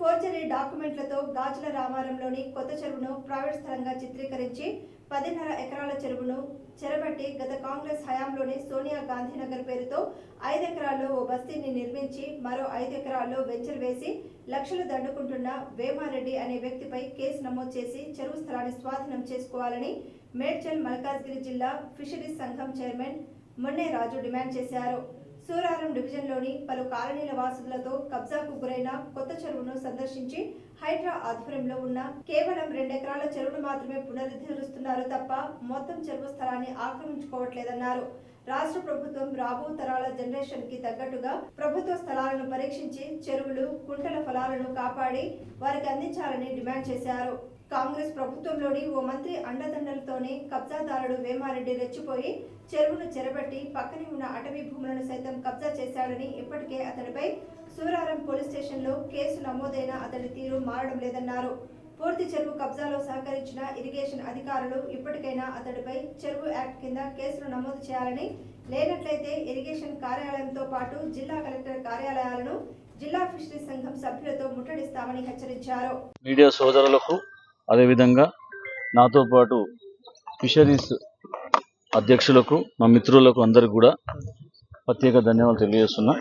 Forgery డాక్యుమెంట్లతో గాజుల రామారంలోని కొత్త చెరువును private స్థలంగా చిత్రీకరించి పదిన్నర ఎకరాల చెరువును చెరబట్టి గత కాంగ్రెస్ హయాంలోని సోనియా గాంధీనగర్ పేరుతో ఐదు ఎకరాల్లో ఓ బస్తీని నిర్మించి మరో ఐదు ఎకరాల్లో వెంచర్ వేసి లక్షలు దండుకుంటున్న వేమారెడ్డి అనే వ్యక్తిపై కేసు నమోదు చేసి చెరువు స్థలాన్ని స్వాధీనం చేసుకోవాలని మేడ్చల్ మల్కాజ్గిరి జిల్లా ఫిషరీస్ సంఘం చైర్మన్ మున్నే రాజు డిమాండ్ చేశారు. సూరారం డివిజన్లోని పలు కాలనీల వాసులతో కబ్జాకు గురైన కొత్త చెరువును సందర్శించి హైడ్రా ఆధ్వర్యంలో ఉన్న కేవలం రెండెకరాల చెరువును మాత్రమే పునరుద్ధరిస్తున్నారు తప్ప మొత్తం చెరువు స్థలాన్ని ఆక్రమించుకోవట్లేదన్నారు. రాష్ట్ర ప్రభుత్వం రాబో తరాల జనరేషన్కి తగ్గట్టుగా ప్రభుత్వ స్థలాలను పరీక్షించి చెరువులు కుంటల ఫలాలను కాపాడి వారికి అందించాలని డిమాండ్ చేశారు. కాంగ్రెస్ ప్రభుత్వంలోని ఓ మంత్రి అండదండలతోనే కబ్జాదారుడు వేమారెడ్డి రెచ్చిపోయి చెరువును చెరబట్టి పక్కనే ఉన్న అటవీ భూములను సైతం కబ్జా చేశాడని ఇప్పటికే అతడిపై సూరారం పోలీస్ స్టేషన్లో కేసు నమోదైన అతడి తీరు మారడం లేదన్నారు. పూర్తి చెరువు కబ్జాలో సహకరించిన ఇరిగేషన్ అధికారులు ఇప్పటికైనా అతడిపై చెరువు యాక్ట్ కింద కేసులు నమోదు చేయాలని లేనట్లయితే ఇరిగేషన్ కార్యాలయంతో పాటు జిల్లా కలెక్టర్ కార్యాలయాలను జిల్లా ఫిషరీస్ సంఘం సభ్యులతో ముట్టడిస్తామని హెచ్చరించారు. మీడియా సోదరులకు అదేవిధంగా నాతో పాటు ఫిషరీస్ అధ్యక్షులకు మా మిత్రులకు అందరికి కూడా ప్రత్యేక ధన్యవాదాలు తెలియజేస్తున్నా.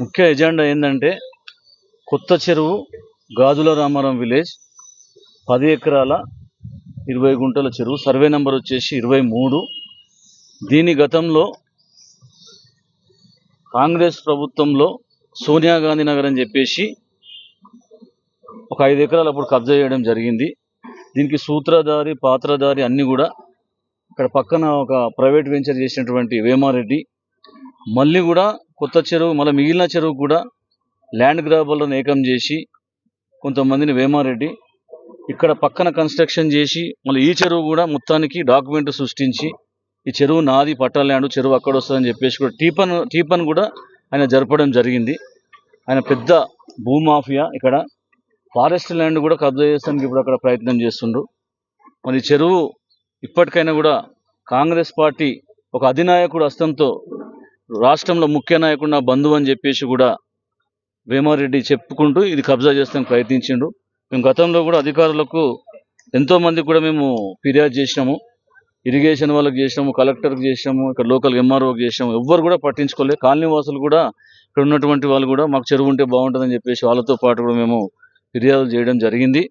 ముఖ్య ఎజెండా ఏంటంటే కొత్త చెరువు గాజుల రామారం విలేజ్ పది ఎకరాల ఇరవై గుంటల చెరువు. సర్వే నెంబర్ వచ్చేసి ఇరవై మూడు. దీని గతంలో కాంగ్రెస్ ప్రభుత్వంలో సోనియా గాంధీ నగర్ అని చెప్పేసి ఒక ఐదు ఎకరాలు అప్పుడు కబ్జా చేయడం జరిగింది. దీనికి సూత్రధారి పాత్రధారి అన్నీ కూడా ఇక్కడ పక్కన ఒక ప్రైవేట్ వెంచర్ చేసినటువంటి వేమారెడ్డి. మళ్ళీ కూడా కొత్త చెరువు మళ్ళీ మిగిలిన చెరువు కూడా ల్యాండ్ గ్రాబర్లను ఏకం చేసి కొంతమందిని వేమారెడ్డి ఇక్కడ పక్కన కన్స్ట్రక్షన్ చేసి మళ్ళీ ఈ చెరువు కూడా మొత్తానికి డాక్యుమెంట్ సృష్టించి ఈ చెరువు నాది పట్టా ల్యాండ్ చెరువు అక్కడ వస్తుందని చెప్పేసి కూడా టీపన్ టీపన్ కూడా ఆయన జరపడం జరిగింది. ఆయన పెద్ద భూమాఫియా ఇక్కడ ఫారెస్ట్ ల్యాండ్ కూడా కబ్జా చేస్తానికి ఇప్పుడు అక్కడ ప్రయత్నం చేస్తుండ్రు. మరి చెరువు ఇప్పటికైనా కూడా కాంగ్రెస్ పార్టీ ఒక అధినాయకుడు హస్తంతో రాష్ట్రంలో ముఖ్య నాయకుడు నా బంధువు అని చెప్పేసి కూడా వేమారెడ్డి చెప్పుకుంటూ ఇది కబ్జా చేస్తానికి ప్రయత్నించిండు. మేము గతంలో కూడా అధికారులకు ఎంతోమంది కూడా మేము ఫిర్యాదు చేసినాము. ఇరిగేషన్ వాళ్ళకి చేసినాము కలెక్టర్కి చేసినాము ఇక్కడ లోకల్ ఎంఆర్ఓకి చేసినాము. ఎవ్వరు కూడా పట్టించుకోలేదు కాలనీ వాసులు కూడా ఇక్కడ ఉన్నటువంటి వాళ్ళు కూడా మాకు చెరువు ఉంటే బాగుంటుందని చెప్పేసి వాళ్ళతో పాటు కూడా మేము ఫిర్యాదులు చేయడం జరిగింది.